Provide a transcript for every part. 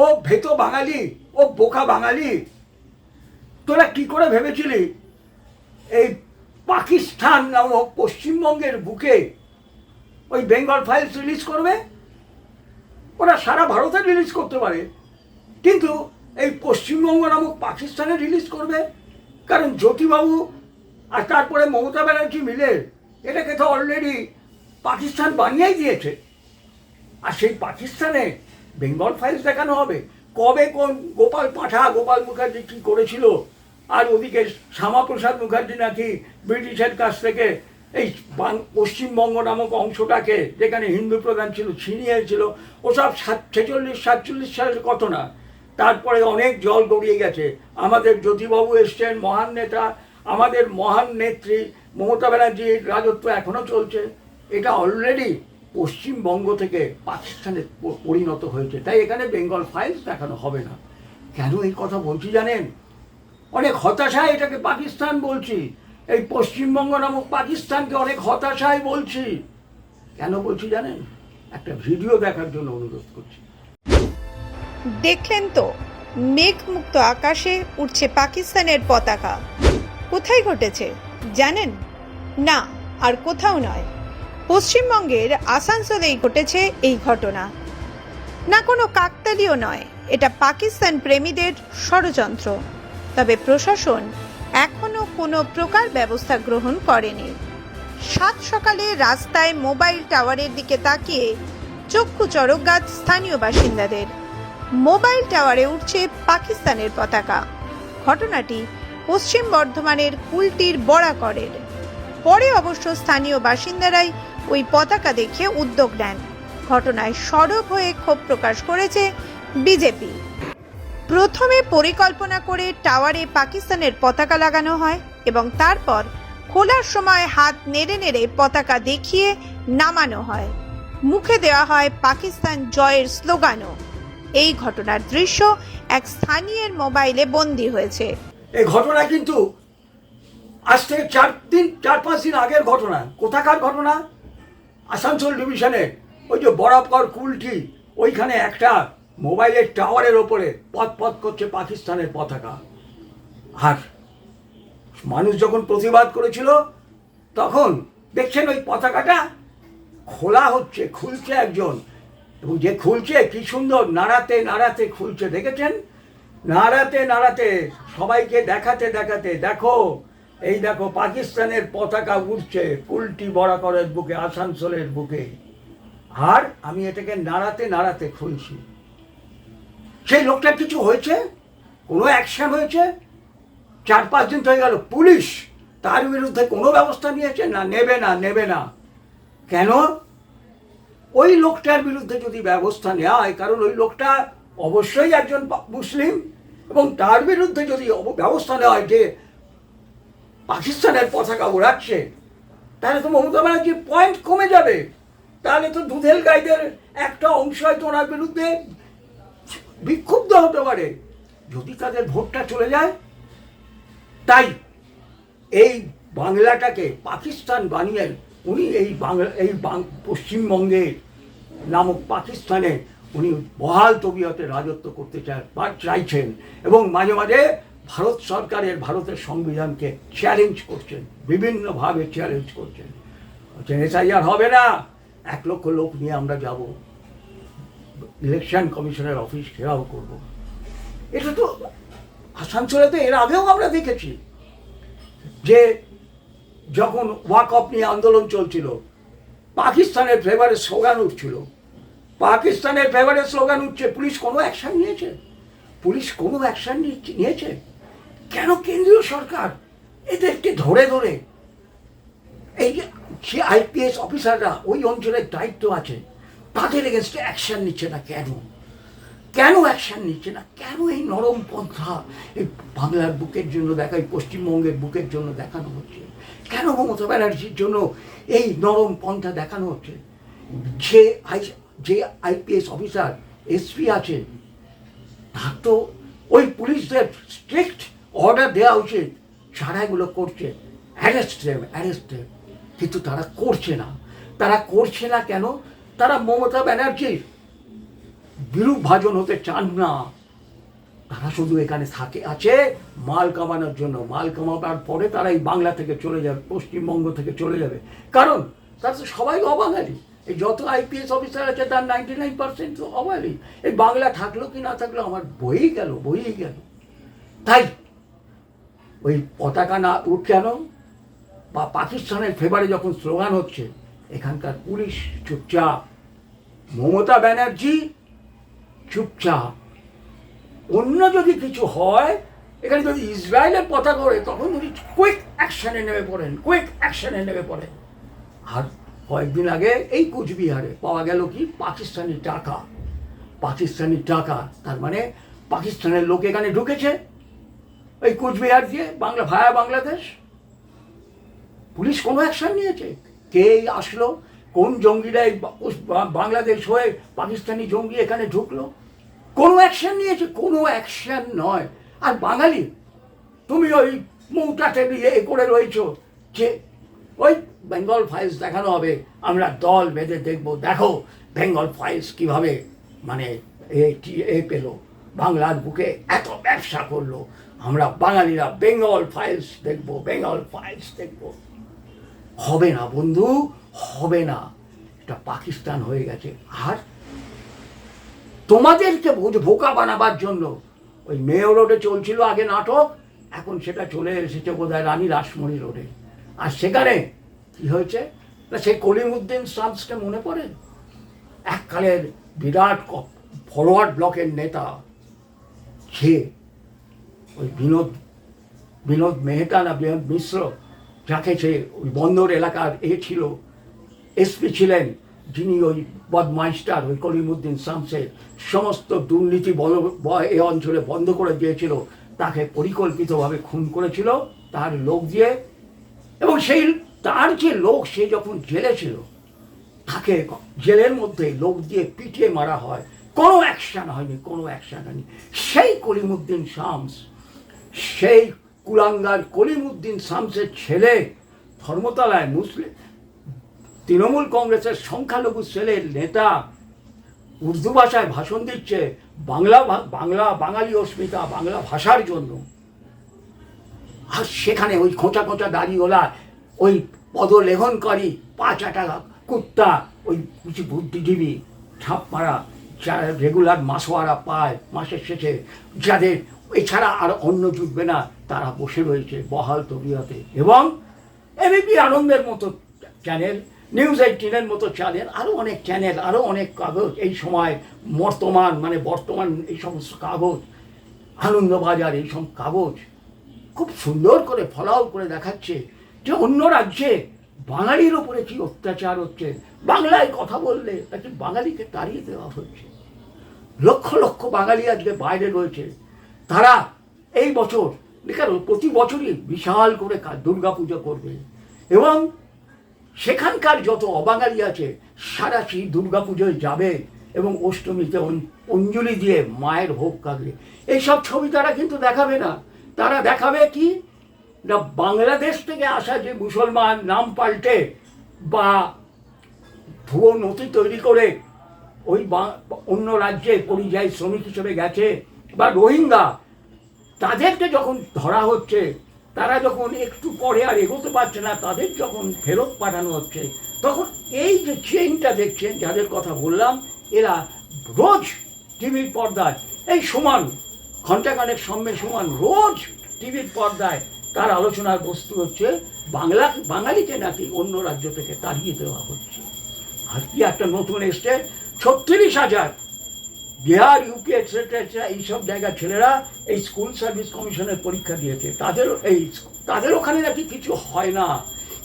ও ভেতো বাঙালি, ও বোকা বাঙালি। তোরা কি করে ভেবেছিলি? এই পাকিস্তান নামক পশ্চিমবঙ্গের বুকে ওই বেঙ্গল ফাইলস রিলিজ করবে? ওরা সারা ভারতে রিলিজ করতে পারে। কিন্তু এই পশ্চিমবঙ্গ নামক পাকিস্তানে রিলিজ করবে? কারণ জ্যোতিবাবু আর তারপরে মমতা ব্যানার্জি মিলে এটাকে তো অলরেডি পাকিস্তান বানিয়েই দিয়েছে। আর সেই পাকিস্তানে বেঙ্গল ফাইলস দেখানো হবে। কবে কোন গোপাল পাঠা, গোপাল মুখার্জি কি করেছিল? আর ওদিকে শ্যামাপ্রসাদ মুখার্জি নাকি ব্রিটিশের কাছ থেকে এই পশ্চিমবঙ্গ নামক অংশটাকে, যেখানে হিন্দু প্রধান ছিল, ছিনিয়েছিল। ওসব সাত, ছেচল্লিশ, সাতচল্লিশ সালের ঘটনা তারপরে অনেক জল গড়িয়ে গেছে। আমাদের জ্যোতিবাবু এসছেন, মহান নেতা। আমাদের মহান নেত্রী মমতা ব্যানার্জির রাজত্ব এখনও চলছে। এটা অলরেডি পশ্চিমবঙ্গ থেকে পাকিস্তানে পরিণত হয়েছে। তাই এখানে বেঙ্গল ফাইলস দেখানো হবে না। কেন এই কথা বলছি জানেন? অনেক হতাশায় এটাকে পাকিস্তান বলছি। এই পশ্চিমবঙ্গ নামক পাকিস্তানকে অনেক হতাশায় বলছি। কেন বলছি জানেন? একটা ভিডিও দেখার জন্য অনুরোধ করছি। দেখলেন তো, মেঘমুক্ত আকাশে উঠছে পাকিস্তানের পতাকা। কোথায় ঘটেছে? জানেন? না, আর কোথাও নয়। পশ্চিমবঙ্গের আসানসোলেই ঘটেছে এই ঘটনা। না কোনো কাকতালীয় নয়, এটা পাকিস্তান প্রেমীদের ষড়যন্ত্র। তবে প্রশাসন এখনও কোনো প্রকার ব্যবস্থা গ্রহণ করেনি। সাত সকালে রাস্তায় মোবাইল টাওয়ারের দিকে তাকিয়ে চক্ষু চড়ক গাছ স্থানীয় বাসিন্দাদের। মোবাইল টাওয়ারে উঠছে পাকিস্তানের পতাকা। ঘটনাটি পশ্চিম বর্ধমানের কুলটির বরাকরের। পরে অবশ্য স্থানীয় বাসিন্দারাই ওই পতাকা দেখে উদ্যোগ নেন। ঘটনায় সরব হয়ে ক্ষোভ প্রকাশ করেছে বিজেপি। প্রথমে পরিকল্পনা করে টাওয়ারে পাকিস্তানের পতাকা লাগানো হয় এবং তারপর খোলার সময় হাত নেড়ে নেড়ে পতাকা দেখিয়ে নামানো হয়। মুখে দেওয়া হয় পাকিস্তান জয়ের স্লোগানও। এই ঘটনার দৃশ্য এক স্থানীয়ের মোবাইলে বন্দী হয়েছে। এই ঘটনা কিন্তু আজ থেকে চার দিন, চার পাঁচ দিন আগের ঘটনা। কোথাকার ঘটনা? আসানসোল ডিভিশনের ওই যে বরাবর কুলটি, ওইখানে একটা মোবাইলের টাওয়ারের ওপরে পথ পথ করছে পাকিস্তানের পতাকা। আর মানুষ যখন প্রতিবাদ করেছিল, তখন দেখছেন ওই পতাকাটা খোলা হচ্ছে, খুলছে একজন। এবং যে খুলছে, কি সুন্দর, নাড়াতে নাড়াতে খুলছে, দেখেছেন? নাড়াতে নাড়াতে সবাইকে দেখাতে দেখাতে, দেখো এই দেখো, পাকিস্তানের পতাকা উঠছে কুলটি বরাকরের বুকে, আসানসোলের বুকে। আর আমি এটাকে নাড়াতে নাড়াতে খুলছি। সেই লোকটার কিছু হয়েছে? কোনো অ্যাকশন হয়েছে? চার পাঁচ দিন হয়ে গেল, পুলিশ তার বিরুদ্ধে কোনো ব্যবস্থা নিয়েছে? না, নেবে না নেবে না। কেন? ওই লোকটার বিরুদ্ধে যদি ব্যবস্থা নেওয়া হয়, কারণ ওই লোকটা অবশ্যই একজন মুসলিম, এবং তার বিরুদ্ধে যদি ব্যবস্থা নেওয়া হয় যে পাকিস্তানের পতাকা ওড়াচ্ছে তাহলে তো মমতা ব্যানার্জির পয়েন্ট কমে যাবে। তাহলে তো দুধেল গাইদের একটা অংশ হয়তো ওনার বিরুদ্ধে বিক্ষুব্ধ হতে পারে। যদি তাদের ভোটটা চলে যায়, তাই এই বাংলাটাকে পাকিস্তান বানিয়ে উনি এই বাংলা, এই পশ্চিমবঙ্গের নামক পাকিস্তানে উনি বহাল তবিয়তে রাজত্ব করতে চায়, চাইছেন। এবং মাঝে মাঝে ভারত সরকারের ভারতের সংবিধানকে চ্যালেঞ্জ করছেন, বিভিন্নভাবে চ্যালেঞ্জ করছেন। বলছেন, এসআইআর হবে না, এক লক্ষ লোক নিয়ে আমরা যাব। ইলেকশন কমিশনের অফিস ঘেরাও করব। এটা তো আসানসোলে তো এর আগেও আমরা দেখেছি যে যখন ওয়াক অফ নিয়ে আন্দোলন চলছিল, পাকিস্তানের ফেভারে স্লোগান উঠছিল। পাকিস্তানের ফেভারে স্লোগান উঠছে, পুলিশ কোনো অ্যাকশন নিয়েছে? পুলিশ কোনো অ্যাকশন নিয়েছে? কেন কেন্দ্রীয় সরকার এদেরকে ধরে ধরে এই যে আইপিএস অফিসাররা ওই অঞ্চলের দায়িত্ব আছে, তাদের এগেনস্টে অ্যাকশন নিচ্ছে না কেন? কেন অ্যাকশন নিচ্ছে না? কেন এই নরম পন্থা এই বাংলার বুকের জন্য দেখা, এই পশ্চিমবঙ্গের বুকের জন্য দেখানো হচ্ছে? কেন মমতা ব্যানার্জির জন্য এই নরম পন্থা দেখানো হচ্ছে? যে আই, যে আইপিএস অফিসার, এসপি আছে, তার তো ওই পুলিশদের স্ট্রিক্ট অর্ডার দেওয়া উচিত। যারা এগুলো করছে অ্যারেস্ট দেব অ্যারেস্ট দেব কিন্তু তারা করছে না। তারা করছে না কেন? তারা মমতা ব্যানার্জির বিরূপ ভাজন হতে চান না। তারা শুধু এখানে থাকে, আছে, মাল কামানোর জন্য। মাল কামাবার পরে তারা এই বাংলা থেকে চলে যাবে, পশ্চিমবঙ্গ থেকে চলে যাবে। কারণ তারা তো সবাই অবাঙালি। এই যত আইপিএস অফিসার আছে, তার নাইনটি নাইন পার্সেন্ট অবাঙালি। এই বাংলা থাকল কি না থাকল আমার বইই গেল বইই গেল। তাই ওই পতাকা না উঠ কেন? বা পাকিস্তানের ফেভারে যখন স্লোগান হচ্ছে, এখানকার পুলিশ চুপচাপ। মমতা ব্যানার্জি চুপচাপ। অন্য যদি কিছু হয়, এখানে যদি ইসরায়েলের পতাকা করে তখন উনি কুইক অ্যাকশনে নেমে পড়েন কুইক অ্যাকশনে নেমে পড়েন। আর কয়েকদিন আগে এই কুচবিহারে পাওয়া গেল কি? পাকিস্তানি টাকা। পাকিস্তানি টাকা, তার মানে পাকিস্তানের লোক এখানে ঢুকেছে। এই কুচবিহার দিয়ে বাংলা, ভায়া বাংলাদেশ। পুলিশ কোনো অ্যাকশন নিয়েছে? কে আসলো? কোন জঙ্গিরা বাংলাদেশ হয়ে পাকিস্তানি জঙ্গি এখানে ঢুকলো? কোনো অ্যাকশন নিয়েছে? কোনো অ্যাকশন নয়। আর বাঙালি, তুমি ওই মৌটাতে নিয়ে এ করে রয়েছো যে, ওই বেঙ্গল ফাইলস দেখানো হবে। আমরা দল বেঁধে দেখব। দেখো বেঙ্গল ফাইলস কীভাবে মানে এ পেল। বাংলার বুকে এত ব্যবসা করল। আমরা বাঙালিরা বেঙ্গল ফাইলস দেখব, বেঙ্গল ফাইলস দেখব। হবে না বন্ধু, হবে না। এটা পাকিস্তান হয়ে গেছে। আর তোমাদেরকে বোকা বানাবার জন্য ওই মেয় রোডে চলছিল আগে নাটক, এখন সেটা চলে এসেছে বোধহয় রানী রাসমণি রোডে। আর সেখানে কি হয়েছে? না, সেই কলিমুদ্দিন সামসকে মনে পড়ে? এককালের বিরাট ফরওয়ার্ড ব্লকের নেতা সে ওই বিনোদ বিনোদ মেহতা না বিনোদ মিশ্র যাকে সে ওই বন্দর এলাকার এ ছিল এসপি ছিলেন, যিনি ওই বদমাইস্টার ওই কলিমুদ্দিন শামসের সমস্ত দুর্নীতি বল এ অঞ্চলে বন্ধ করে দিয়েছিল, তাকে পরিকল্পিতভাবে খুন করেছিল তার লোক দিয়ে। এবং সেই তার যে লোক, সে যখন জেলে ছিল, তাকে জেলের মধ্যে লোক দিয়ে পিটিয়ে মারা হয়। কোনো অ্যাকশন হয়নি, কোনো অ্যাকশন হয়নি। সেই কলিমুদ্দিন শামস, সেই কুলাঙ্গার কলিমুদ্দিন শামসের ছেলে, ধর্মতলায় মুসলিম তৃণমূল কংগ্রেসের সংখ্যালঘু ছেলের নেতা, উর্দু ভাষায় ভাষণ দিচ্ছে, বাংলা বাংলা বাঙালি অস্মিতা, বাংলা ভাষার জন্য। আর সেখানে ওই খোঁচা খোঁচা দাড়িওয়ালা, ওই পদলেখনকারী, পাঁচ আটা কুত্তা, ওই কিছু বুদ্ধিজীবী ছাপ মারা যারা রেগুলার মাসোয়ারা পায়, মাসের শেষে যাদের, এছাড়া আর অন্য জুটবে না, তারা বসে রয়েছে বহাল তবিয়তে। এবং এবিপি আনন্দের মতো চ্যানেল নিউজ এইটিনের মতো চ্যানেল আরও অনেক চ্যানেল আরও অনেক কাগজ এই সময় বর্তমান মানে বর্তমান এই সমস্ত কাগজ, আনন্দবাজার এই সব কাগজ খুব সুন্দর করে, ফলাও করে দেখাচ্ছে যে অন্য রাজ্যে বাঙালির ওপরে কি অত্যাচার হচ্ছে, বাংলায় কথা বললে নাকি বাঙালিকে তাড়িয়ে দেওয়া হচ্ছে। লক্ষ লক্ষ বাঙালি আজকে বাইরে রয়েছে। তারা এই বছর, কেন, প্রতি বছরই বিশাল করে দুর্গা পুজো করবে। এবং সেখানকার যত অবাঙালি আছে, সারা সেই দুর্গা পুজোয় যাবে এবং অষ্টমীতে অঞ্জলি দিয়ে মায়ের ভোগ কাঁদবে এইসব ছবি তারা কিন্তু দেখাবে না। তারা দেখাবে কি, না বাংলাদেশ থেকে আসা যে মুসলমান নাম পাল্টে বা ভুয়ো নথি তৈরি করে ওই অন্য রাজ্যে পরিযায়ী শ্রমিক হিসেবে গেছে, বা রোহিঙ্গা, তাদেরকে যখন ধরা হচ্ছে, তারা যখন একটু পরে আর এগোতে পারছে না, তাদের যখন ফেরত পাঠানো হচ্ছে, তখন এই যে চেনটা দেখছেন, যাদের কথা বললাম, এরা রোজ টিভির পর্দায়, এই সমান, ঘণ্টাখানেক সঙ্গে সমান, রোজ টিভির পর্দায় তার আলোচনার বস্তু হচ্ছে, বাংলা, বাঙালিকে নাকি অন্য রাজ্য থেকে তাড়িয়ে দেওয়া হচ্ছে। আর কি একটা নতুন এসছে ছত্রিশ হাজার। বিহার ইউপি এটসেট্রা এইসব জায়গার ছেলেরা এই স্কুল সার্ভিস কমিশনের পরীক্ষা দিয়েছে। তাদের এই তাদের ওখানে নাকি কিছু হয় না।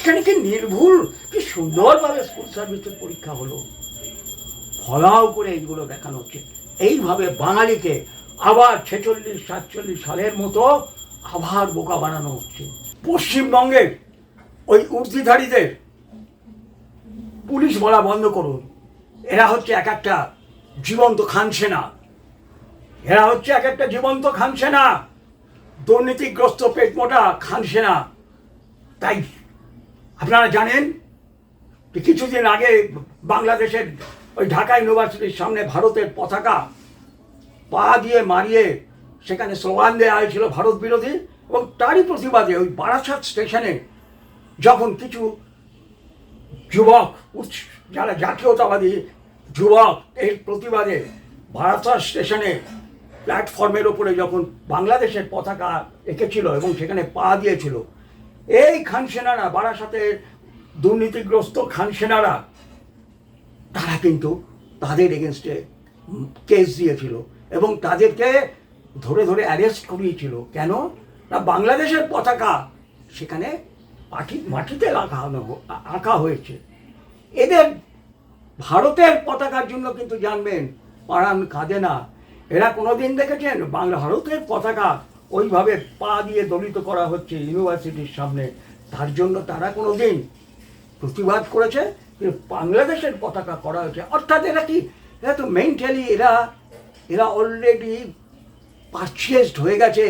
এখানে কি নির্ভুল, কি সুন্দরভাবে স্কুল সার্ভিসের পরীক্ষা হলো? ফলাও করে এইগুলো দেখানো হচ্ছে। এইভাবে বাঙালিকে আবার ছেচল্লিশ, সাতচল্লিশ সালের মতো আবার বোকা বানানো হচ্ছে। পশ্চিমবঙ্গের ওই উর্দিধারীদের পুলিশ বলা বন্ধ করুন। এরা হচ্ছে এক একটা জীবন্ত খানসেনা এরা হচ্ছে এক একটা জীবন্ত খানসেনা দুর্নীতিগ্রস্ত পেটমোটা খানসেনা তাই আপনারা জানেন কিছুদিন আগে বাংলাদেশের ওই ঢাকা ইউনিভার্সিটির সামনে ভারতের পতাকা পা দিয়ে মারিয়ে সেখানে স্লোগান দেওয়া হয়েছিল ভারত বিরোধী এবং তারই প্রতিবাদে ওই বারাসাত স্টেশনে যখন কিছু যুবক যারা জাতীয়তাবাদী যুবক এর প্রতিবাদে ভারতার স্টেশনে প্ল্যাটফর্মের ওপরে যখন বাংলাদেশের পতাকা এঁকেছিল এবং সেখানে পা দিয়েছিল, এই খান খানসেনারা বারাসাতের দুর্নীতিগ্রস্ত খানসেনারা তারা কিন্তু তাদের এগেনস্টে কেস দিয়েছিল এবং তাদেরকে ধরে ধরে অ্যারেস্ট করিয়েছিল। কেন? না, বাংলাদেশের পতাকা সেখানে মাটি মাটিতে আ- আঁকা হয়েছে। এদের ভারতের পতাকার জন্য কিন্তু জানবেন পাড়ান কাঁদে না এরা কোনোদিন দেখেছেন? বাংলা ভারতের পতাকা ওইভাবে পা দিয়ে দলিত করা হচ্ছে ইউনিভার্সিটির সামনে। তার জন্য তারা কোনো দিন প্রতিবাদ করেছে যে বাংলাদেশের পতাকা করা হয়েছে। অর্থাৎ এরা কি? এরা তো মেন্টালি এরা এরা অলরেডি পারচেসড হয়ে গেছে।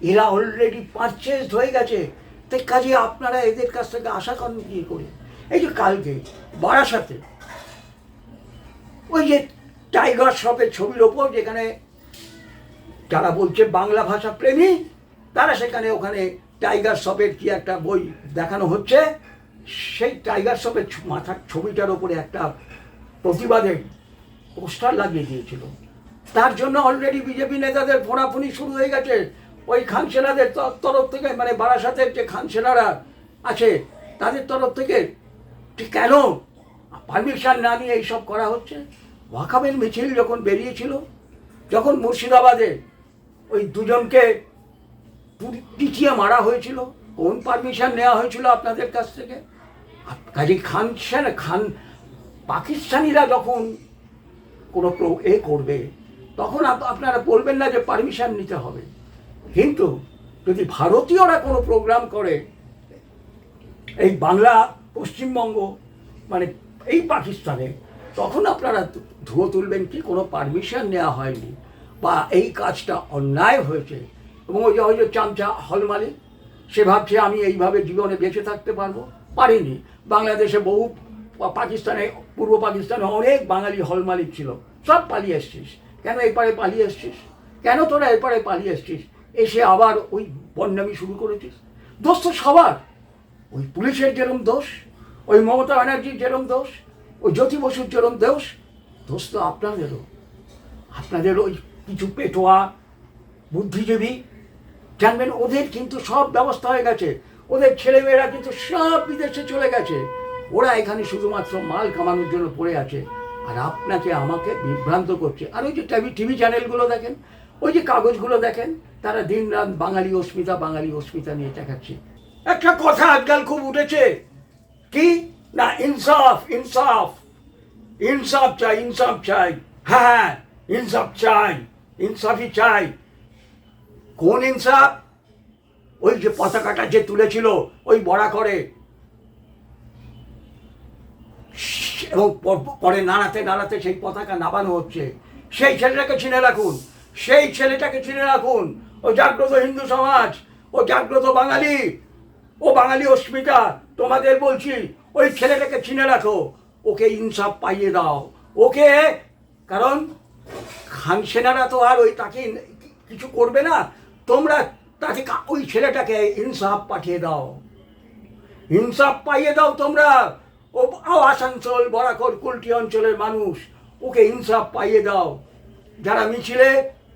এরা অলরেডি পারচেসড হয়ে গেছে। তাই কাজে আপনারা এদের কাছ থেকে আশা করেন কি করে? এই যে কালকে, বারাসাতে ওই যে টাইগার শপের ছবির ওপর যেখানে যারা বলছে বাংলা ভাষা প্রেমী, তারা সেখানে ওখানে টাইগার শপের কি একটা বই দেখানো হচ্ছে। সেই টাইগার শপের মাথার ছবিটার ওপরে একটা প্রতিবাদের পোস্টার লাগিয়ে দিয়েছিল। তার জন্য অলরেডি বিজেপি নেতাদের ফোনাফুনি শুরু হয়ে গেছে। ওই খানসেনাদের তরফ থেকে মানে বারাসাতের যে খানসেনারা আছে, তাদের তরফ থেকে কেন পারমিশন না নিয়ে এইসব করা হচ্ছে? ওয়াকাবের মিছিল যখন বেরিয়েছিল, যখন মুর্শিদাবাদে ওই দুজনকে পিটিয়ে মারা হয়েছিল, কোন পারমিশন নেওয়া হয়েছিল আপনাদের কাছ থেকে? কাজী খান সেন, খান পাকিস্তানিরা যখন কোনো এ করবে, তখন আপ- আপনারা বলবেন না যে পারমিশন নিতে হবে। কিন্তু যদি ভারতীয়রা কোনো প্রোগ্রাম করে, এই বাংলা, পশ্চিমবঙ্গ মানে এই পাকিস্তানে, তখন আপনারা ধুয়ো তুলবেন কি? কোনো পারমিশন নেওয়া হয়নি। বা এই কাজটা অন্যায় হয়েছে। এবং ওই যে যে চামচা হল মালিক সে ভাবছে আমি এইভাবে জীবনে বেঁচে থাকতে পারব? পারিনি। বাংলাদেশে বহু পাকিস্তানে, পূর্ব পাকিস্তানে অনেক বাঙালি হল মালিক ছিল। সব পালিয়ে এসছিস। কেন এপারে পালিয়ে এসছিস? কেন তোরা এপারে পালিয়ে এসছিস? এসে আবার ওই বন্যামি শুরু করেছিস? দোষ তো সবার। ওই পুলিশের যেরম দোষ, ওই মমতা ব্যানার্জির যেরম দোষ, ওই জ্যোতি বসুর যেরম দোষ দোষ তো আপনাদেরও। আপনাদের ওই কিছু পেটোয়া বুদ্ধিজীবী, জানবেন ওদের কিন্তু সব ব্যবস্থা হয়ে গেছে। ওদের ছেলেমেয়েরা কিন্তু সব বিদেশে চলে গেছে। ওরা এখানে শুধুমাত্র মাল কামানোর জন্য পড়ে আছে। আর আপনাকে, আমাকে বিভ্রান্ত করছে। আর ওই যে টিভি টিভি চ্যানেলগুলো দেখেন, ওই যে কাগজগুলো দেখেন, তারা দিন রাত বাঙালি অস্মিতা বাঙালি অস্মিতা নিয়ে দেখাচ্ছে। একটা কথা আজকাল খুব উঠেছে। কি? না, ইনসাফ ইনসাফ। ইনসাফ চাই ইনসাফ চাই। হ্যাঁ হ্যাঁ ইনসাফ চাই, ইনসাফই চাই। কোন ইনসাফ? ওই যে পতাকাটা যে তুলেছিল, ওই বড়া করে। এবং পরে নাড়াতে নাড়াতে সেই পতাকা নামানো হচ্ছে। সেই ছেলেটাকে চিনে রাখুন, সেই ছেলেটাকে চিনে রাখুন। ও জাগ্রত হিন্দু সমাজ, ও জাগ্রত বাঙালি। ও বাঙালি অস্মিতা, তোমাদের বলছি, ওই ছেলেটাকে চিনে রাখো। ওকে ইনসাফ পাইয়ে দাও। ওকে, কারণ খান সেনারা তো আর ওই তাকে কিছু করবে না। তোমরা তাকে ওই ছেলেটাকে ইনসাফ পাঠিয়ে দাও। ইনসাফ পাইয়ে দাও তোমরা। ও আসানসোল বরাকর কুলটি অঞ্চলের মানুষ, ওকে ইনসাফ পাইয়ে দাও। যারা মিছিলে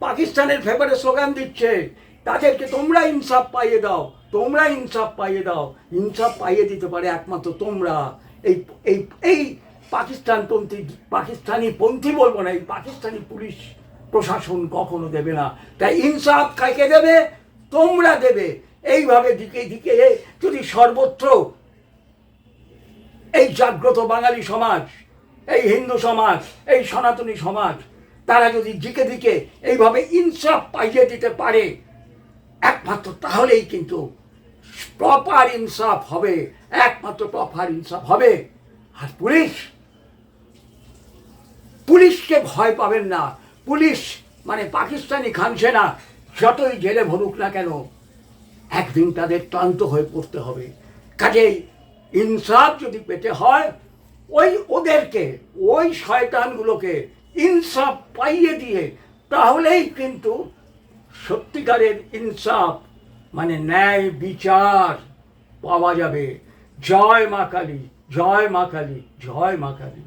পাকিস্তানের ফেভারে স্লোগান দিচ্ছে, তাদেরকে তোমরা ইনসাফ পাইয়ে দাও, তোমরা ইনসাফ পাইয়ে দাও। ইনসাফ পাইয়ে দিতে পারে একমাত্র তোমরা। এই এই এই পাকিস্তানপন্থী পাকিস্তানি পন্থী বলব না, এই পাকিস্তানি পুলিশ প্রশাসন কখনো দেবে না। তাই ইনসাফ কাকে দেবে? তোমরা দেবে। এইভাবে দিকে দিকে যদি সর্বত্র এই জাগ্রত বাঙালি সমাজ, এই হিন্দু সমাজ, এই সনাতনী সমাজ, তারা যদি দিকে দিকে এইভাবে ইনসাফ পাইয়ে দিতে পারে, একমাত্র তাহলেই কিন্তু প্রপার ইনসাফ হবে, একমাত্র প্রপার ইনসাফ হবে। আর পুলিশ? পুলিশকে ভয় পাবেন না। পুলিশ মানে পাকিস্তানি খানসেনা যতই জেলে ভরুক না কেন, একদিন তাদের ক্লান্ত হয়ে পড়তে হবে। কাজেই ইনসাফ যদি পেতে হয়, ওই ওদেরকে, ওই শয়তানগুলোকে ইনসাফ পাইয়ে দিয়ে, তাহলেই কিন্তু সত্যিকারের ইনসাফ মানে ন্যায় বিচার পাওয়া যাবে। জয় মা কালী জয় মা কালী জয় মা কালী।